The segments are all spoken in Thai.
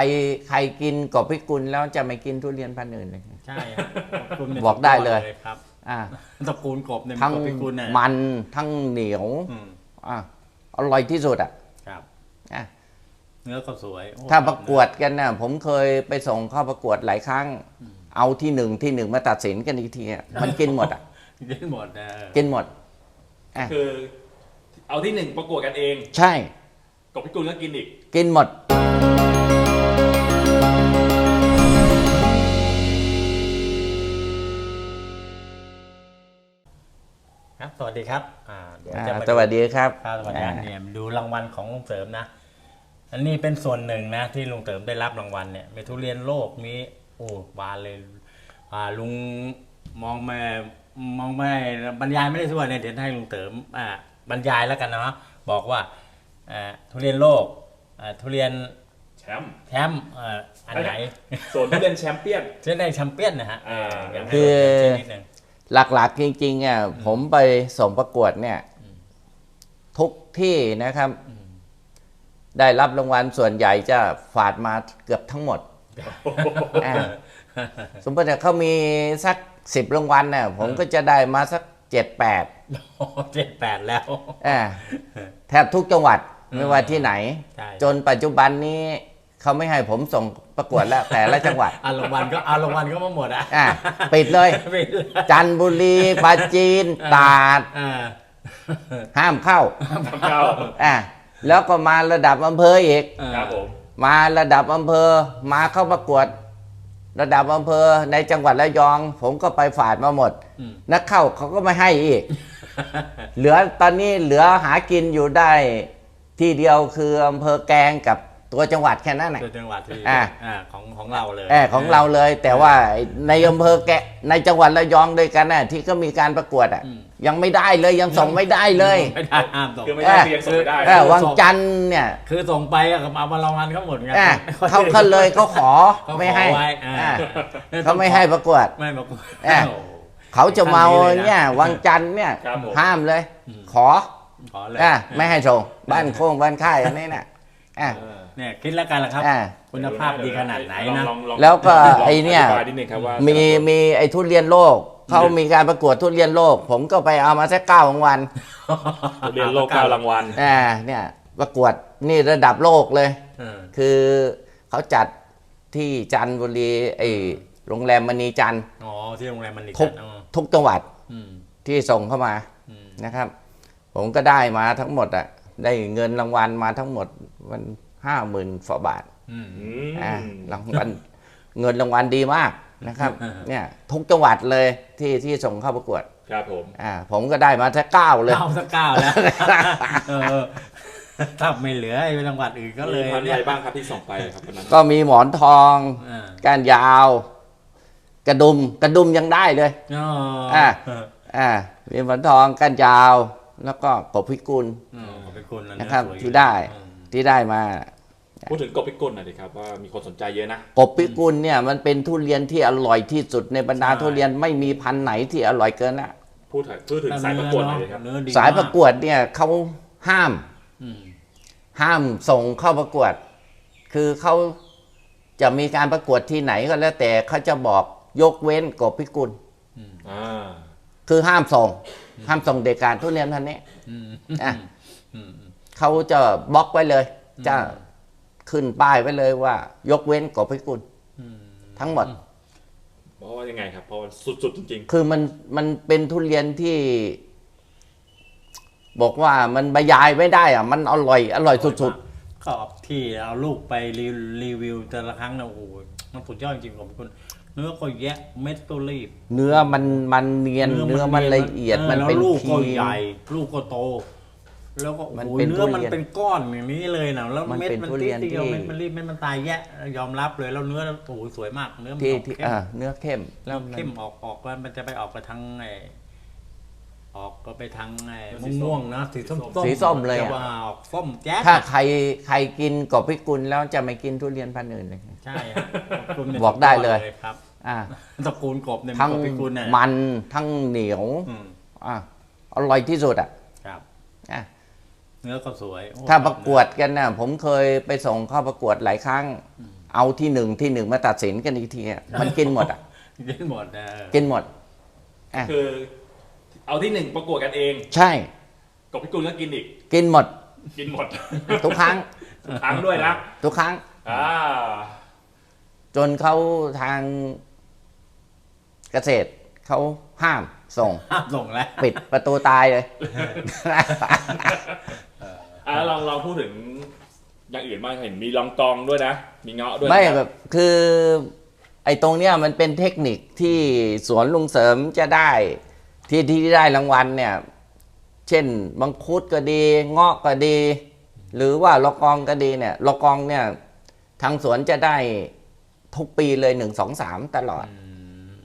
รใครกินกบพิกุลแล้วจะไม่กินทุเรียนพันธุ์อื่นเลย ใช่ครับกบเนี่ยบอกได้เลย ครับอ่าตระกูลกบเนี่ยทั้งกบพิกุลเนี่ยมันทั้งเหนียวอืมอะอร่อยที่สุดอะครับ อะเนื้อก็สวยโอ้ถ้าประกวดกันนะผมเคยไปส่งเข้าประกวดหลายครั้ง เอาที่หนึ่งที่หนึ่งมาตัดสินกันอีกทีอะมันกินหมดอะกินหมดนะกินหมด คือ เอาที่หนึ่งประกวดกันเอง ใช่ กบพิกุลก็กินอีก กินหมด สวัสดีครับอ่าเดี๋ยวอ่าจะมาสวัสดีครับครับสวัสดีครับอ่าเนี่ยดูรางวัลของลุงเสริมนะ อันนี้เป็นส่วนหนึ่งนะที่ลุงเสริมได้รับรางวัลเนี่ยมีทุเรียนโลกมีโอ้บานเลยอ่าลุงมองไม่มองไม่บรรยายไม่ได้ทั่วเนี่ยเดี๋ยวให้ลุงเสริมอ่าบรรยายแล้วกันเนาะบอกว่าอ่าทุเรียนโลกอ่าทุเรียนแชมป์แชมป์อ่าอันไหนส่วนทุเรียนแชมเปี้ยนเช่นได้แชมเปี้ยนนะฮะอ่าเดี๋ยวให้คือเช่นนิดนึง หลักๆจริงๆอะผมไปส่งประกวดเนี่ย ทุกที่นะครับ ได้รับรางวัลส่วนใหญ่จะฝาดมาเกือบทั้งหมดอ่าสมมติว่าเขามีสักสิบรางวัลเนี่ยผมก็จะได้มาสักเจ็ดแปดโอ้เจ็ดแปดแล้วอ่าแทบทุกจังหวัดไม่ว่าที่ไหนใช่จนปัจจุบันนี้ เขาไม่ให้ผมส่งประกวดแล้วแต่ละจังหวัดอารางวัลก็อารางวัลก็มาหมดอะอะปิดเลยปิดเลยจันทบุรีปราจีนตราดอ่าห้ามเข้าเก้าอะแล้วก็มาระดับอำเภออีก ครับผม มาระดับอำเภอมาเข้าประกวด ระดับอำเภอในจังหวัดระยอง ผมก็ไปฝาดมาหมด อืม นักเข้าเขาก็ไม่ให้อีก เหลือตอนนี้เหลือหากินอยู่ได้ที่เดียวคืออำเภอแกลงกับ ตัวจังหวัดแค่นั้นแหละ ตัวจังหวัดที่อ่า อ่าของของเราเลยแอบของเราเลย แต่ว่าในอำเภอแกะในจังหวัดระยองด้วยกันน่ะที่ก็มีการประกวดอะอืมยังไม่ได้เลยยังส่งไม่ได้เลยไม่ได้ห้ามส่งคือไม่ได้เพียงส่งไม่ได้ เออวังจันทร์เนี่ยคือส่งไปอะกับเอามารางวัลเขาหมดไงอะเขาเขาเลยเขาขอเขาไม่ขอให้ไว้อ่าอะเขาไม่ให้ประกวด ไม่ประกวดอะโอ้เขาจะเมาขั้นนี้เลยนะเนี่ยวังจันทร์เนี่ยครับผม ห้ามเลย อืม ขอขอเลยอะไม่ให้ส่งบ้านโค้งบ้านค่ายอันนี้น่ะอะเออ เนี่ยคิดแล้วกันละครับ อะคุณภาพดีขนาดไหนนะ ลองลองแล้วก็ไอ้เนี่ยลงธิบานิดนึงครับว่ามีมีไอ้ทุเรียนโลก เขามีการประกวดทุเรียนโลก ผมก็ไปเอามาสักเก้ารางวัลทุเรียนโลกเก้ารางวัลอ่าเนี่ยประกวดนี่ระดับโลกเลย เออคือเขาจัดที่จันทบุรีไอโรงแรมมณีจันทร์อ๋อที่โรงแรมมันอีกทุกอ๋อทุกจังหวัดอืมที่ส่งเข้ามาอืมนะครับ ผมก็ได้มาทั้งหมดอะได้เงินรางวัลมาทั้งหมดมัน ห้าหมื่นฝาบาทอืมอืมอ่ารางวัลเงินรางวัลดีมากนะครับอืมเนี่ยทุกจังหวัดเลยที่ที่ส่งเข้าประกวดครับผมอ่าผมก็ได้มาสักเก้าเลยเก้าสักเก้าแล้วเออถ้าไม่เหลือไอ้จังหวัดอื่นก็เลยมีพันธุ์เนี่อะยไรบ้างครับที่ส่งไปครับวันนั้นก็มีหมอนทองอ่าก้านยาว กระดุมกระดุมยังได้เลยอ๋ออะเอออ่ามีหมอนทองก้านยาว แล้วก็กบพิกุลอืมขอบคุณนะครับสวยอยู่ที่ได้อืม ที่ได้มา พูดถึงกบพิกุลหน่อยดิครับว่ามีคนสนใจเยอะนะ กบพิกุลเนี่ยมันเป็นทุเรียนที่อร่อยที่สุดในบรรดาทุเรียนไม่มีพันธุ์ไหนที่อร่อยเกินละพูดถึงพูดถึงสายประกวดหน่อยดิครับเนื้อดีสายประมกวดเนี่ยเขาห้าม อืมห้ามส่งเข้าประกวด คือเขาจะมีการประกวดที่ไหนก็แล้วแต่เขาจะบอกยกเว้นกบพิกุล อ่าคือห้ามส่ง ห้ามส่งเด็กการทุเรียนพันนี้ อืมอะ อืม เขาจะบล็อกไว้เลย จะขึ้นป้ายไว้เลยว่า ยกเว้นกบพิกุลอืมทั้งหมดเพราะว่ายังไงครับเพราะมันสุดๆจริงคือมันมันเป็นทุเรียนที่ บอกว่ามันบรรยายไม่ได้อะมันอร่อย อร่อยสุดก็ที่เอาลูกไปรีรีวิวแต่ละครั้งนะโอ้โหมันสุดยอดจริงๆผมคุณเนื้อก็แยะเม็ดก็รีบๆเนื้อมันมันเนียนเนื้อมันละเอียดมันเป็นแล้วลูกคก็รีใหญ่มลูกก็โต แล้วก็มันโอ้โหเป็นเนื้อทุมันเรียนเป็นก้อนอย่างนี้เลยนะแล้วมันเม็ดเป็นมันทุเรีติยดนเดียวที่ เม็ดมันรีบเม็ดมันตายแยะ ยอมรับเลยแล้วเนื้อโอ้โหสวยมาก เนื้อมันที่ออกที่เข้มอ่าเนื้อเข้มแล้วมันเข้มออกออกแล้วมันจะไปออกไปทางไอออกก็ไปทางไอ้ม่วงๆนะสีส้มๆสีส้มเลยจะอะ ว่าออกส้มแจ๊ดถ้าใครใครกินกบพิกุลแล้วจะไม่กินทุเรียนพันธุ์อื่นเลย ใช่ครับขคุณนี่บอกได้เลย ครับอ่าตระกูลกบเนี่ยทั้งกบพิกุลเนี่ยมันทั้งเหนียวอืมอ่าอร่อยที่สุดอะครับ อะ เนื้อก็สวยโอ้ถ้าประกวดกันนะผมเคยไปส่งเข้าประกวดหลายครั้งอืมเอาที่หนึ่งที่หนึ่งมาตัดสินกันอีกทีอะมันกินหมดอะ กินหมดนะกินหมด อะ คือ เอาที่หนึ่งประกวดกันเองใช่กับพี่กุลก็กินอีก กินหมด กินหมดทุกครั้ง ทุกครั้งด้วยนะทุกครั้ง อ่าจนเขาทางเกษตรเขาห้ามส่ง ห้ามส่งแล้วปิดประตูตายเลย อ่าลองลองพูดถึงอย่างอื่นบ้างเห็นมีลองกองด้วยนะ มีเงาะด้วยไม่นะแบบคือ ไอ้ตรงเนี้ยมันเป็นเทคนิคที่สวนลุงเสริมจะได้ที่ที่ได้รางวัลเนี่ย เช่นมังคุดก็ดีเงาะก็ดี หรือว่าละกองก็ดีเนี่ยละกองเนี่ยทางสวนจะได้ทุกปีเลยหนึ่งสองสามตลอด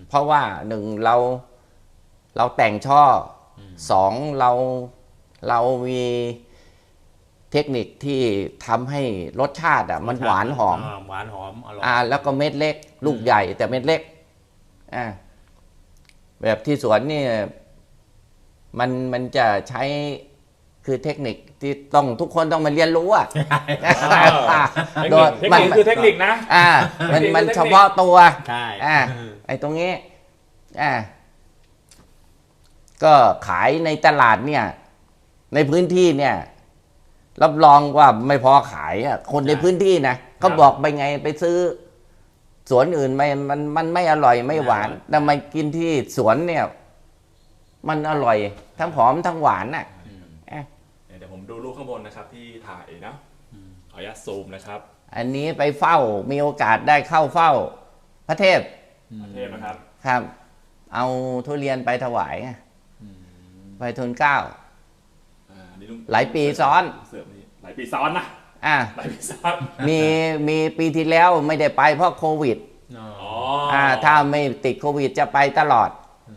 เพราะว่าหนึ่งเราเราแต่งช่ออสองเราเรามี เทคนิคที่ทำให้รสชาติอะมันหวานหอมาหวานหอมอร่อยอ่า แล้วก็เม็ดเล็ก ลูกใหญ่แต่เม็ดเล็กอ่าแบบที่สวนนี่มันมันจะใช้คือเทคนิคที่ต้องทุกคนต้องมาเรียนรู้อะ อ่าเทคโดนิยคเทคนิคคือเทคนิคนะ อ่า มันเทคนิคมันคือเทคนิค เฉพาะตัว ใช่อ่า ไอ้ตรงนี้ อ่า ก็ขายในตลาดเนี่ย ในพื้นที่เนี่ย รับรองว่าไม่พอขายอะคนในพื้นที่นะเขาบอกไปไงไปซื้อ สวนอื่นไม่มันมันไม่อร่อยไม่หวาน แต่มากินที่สวนเนี่ย มันอร่อย ทั้งหอมทั้งหวานน่ะอะเดี๋ยวผมดูรูปข้างบนนะครับที่ถ่ายนะขออนุญาตซูมนะครับ อันนี้ไปเฝ้ามีโอกาสได้เข้าเฝ้า พระเทพประเทศนะครับ ครับ เอาทุเรียนไปถวายไงไปทุนเกล้าอ่านี่ลุง หลายปีซ้อน เสิร์ฟนี่หลายปีซ้อนนะอะหลายปีซ้อนมีมีปีที่แล้วไม่ได้ไปเพราะโควิดอ๋ออ๋ออ่าถ้าไม่ติดโควิดจะไปตลอด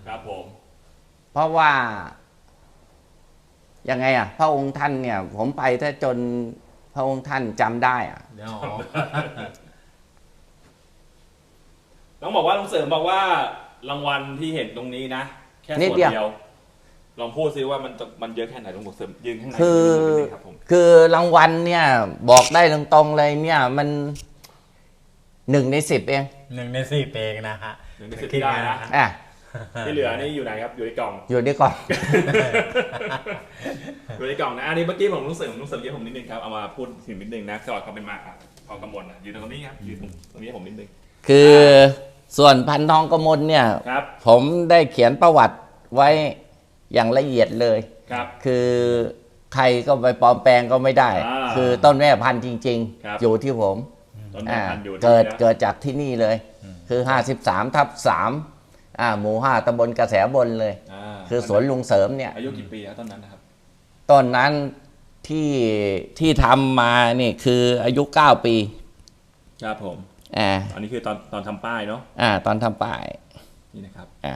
ครับผม เพราะว่ายังไงอะ พระองค์ท่านเนี่ย ผมไปถ้าจนพระองค์ท่านจำได้อะ เดี๋ยวต้องบอกว่าลุงเสริมบอกว่ารางวัลที่เห็นตรงนี้นะ แค่นิส่ดวนเดียว เดียว ลองพูดซิว่ามันจะมันเยอะแค่ไหนลุงเสริมยืนข้างในคือนิดนึงครับผมคือรางวัลเนี่ยบอกได้ตรงๆเลยเนี่ยมันหนึ่งในสิบเองหนึ่งในสี่เปงนะฮะหนึ่งในสิบที่ได้นะอะที่เหลือนี่อยู่ไหนครับอยู่ในกล่องอยู่ดีก่อนอยู่ในกล่องนะอันนี้เมื่อกี้ผมลุงเสริมลุงเสริมเยอะผมนิดนึงครับเอามาพูดถึงนิดนึงนะก่อนเขาเป็นมาอะพอกำมลอะยืนตรงนี้ครับยืนตรงตรงนี้ให้ผมนิดนึงคือส่วนพันทองกมลเนี่ยครับผมได้เขียนประวัติไว้ อย่างละเอียดเลยครับ คือใครก็ไปปลอมแปลงก็ไม่ได้ อ่าคือต้นแม่พันธุ์จริง ครับ ๆ อยู่ที่ผมต้นไม้อ่าพันธุ์อยู่เกิดที่นี่นะเกิดจากที่นี่เลย คือ 53ทับ3อ่าหมู่ห้าตำบลกระแสบนเลยอ่าคือสวนลุงเสริมเนี่ยอายุกี่ปีครับต้นนั้นนะครับต้นนั้นที่ที่ทำมานี่คืออายุ 9 ปีครับผม อ่าอันนี้คือตอนตอนทำป้ายเนาะอ่าตอนทำป้าย นี่นะครับ อ่า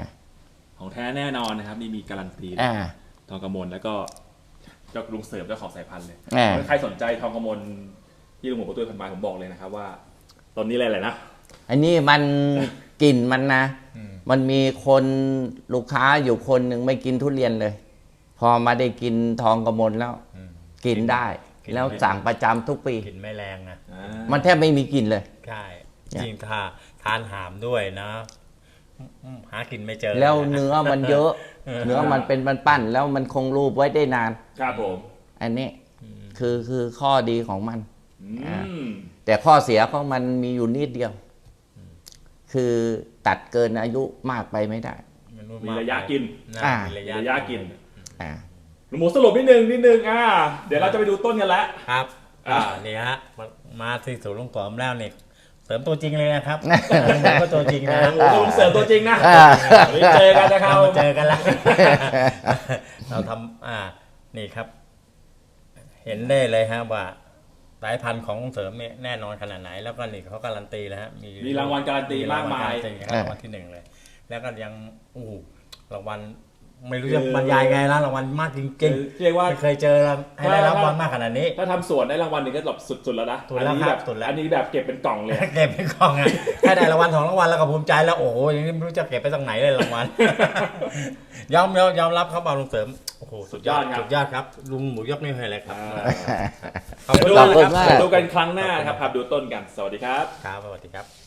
ของแท้แน่นอนนะครับ นี่มีการันตีอ่า ทองกมลแล้วก็เจ้าลุงเสริมเจ้าของสายพันธุ์เลยอ่าถ้าใครสนใจทองกมลที่ลุงหมูประตูพันไม้ผมบอกเลยนะครับว่า ตอนนี้อะไรเลยนะ อันนี้มันกลิ่นมันนะ มันมีคนลูกค้าอยู่คนหนึ่งไม่กินทุเรียนเลย พอมาได้กินทองกระมลแล้วกินได้แล้วสั่งประจำทุกปี กลิ่นไม่แรงนะอ่ามันแทบไม่มีกลิ่นเลย ใช่เนี่ยจริงถ้าทานหามด้วยนะอืม หากินไม่เจอแล้วนะเนื้อมันเยอะเออเนื้อมันเป็นปั้นๆแล้วมันคงรูปไว้ได้นาน ครับผม อันนี้คือคือข้อดีของมันอือ่ามแต่ข้อเสียของมันมีอยู่นิดเดียว คือตัดเกินอายุมากไปไม่ได้มันรู้มีมากระยะกินนะอ่ามีระมียะระยะกินอ่าลุงหมูสรุปนิดนึงนิดนึงอ่าเดี๋ยวเราจะไปดูต้นกันแล้วครับอ่าอ่านี่ฮะมามาที่ศูนย์ลุงกอมแล้วนี่เส ริมตัวจริงเลยนะครับลุงหมูก็ตัวจริงนะลุงหมูลุงเสริมตัวจริงนะอ่าวันนี้เจอกันนะครับเรามาเจอกันแล้วเราทำอ่านี่ครับ เห็นได้เลยฮะว่าสายพันธุ์ของเสริมเนี่ยแน่นอนขนาดไหน แล้วก็นี่เขาการันตีแล้วฮะมีมีรางวัลการันตีมากมายรางวัลการันตีครับรางวัลที่หนึ่งเลย แล้วก็ยังอู้รางวัล ไม่รู้จะบรรยายไงนะรางวัลมากจริงเรียกๆว่าไม่เคยเจอให้ได้รับรางวัลมากขนาดนี้ ถ้าทำสวนได้รางวัลหนึ่งก็แบบสุดๆแล้วนะสุดแล้วอันนี้คแบรับบสุดแล้วอันนี้แบบเก็บเป็นกล่องเลยอะเก็บเป็นกล่องอะแค่ได้รางวัลสองรางวัลแล้วก็ภูมิใจแล้วโอ้โหอย่างนี้ไม่รู้จะเก็บไปตรงไหนเลยรางวัลยอมยอมยอมรับครับบางลุงเสริมโอ้โหสุดยอดสุดยอดครับสุดยอดครับลุงหมูยกนิ้วให้เลยครับอ่าขอบคุณดูมากนะคครัรับบมากเดี๋ยวดูกันครั้งหน้าครับครับดูต้นกันสวัสดีครับครับสวัสดีครับ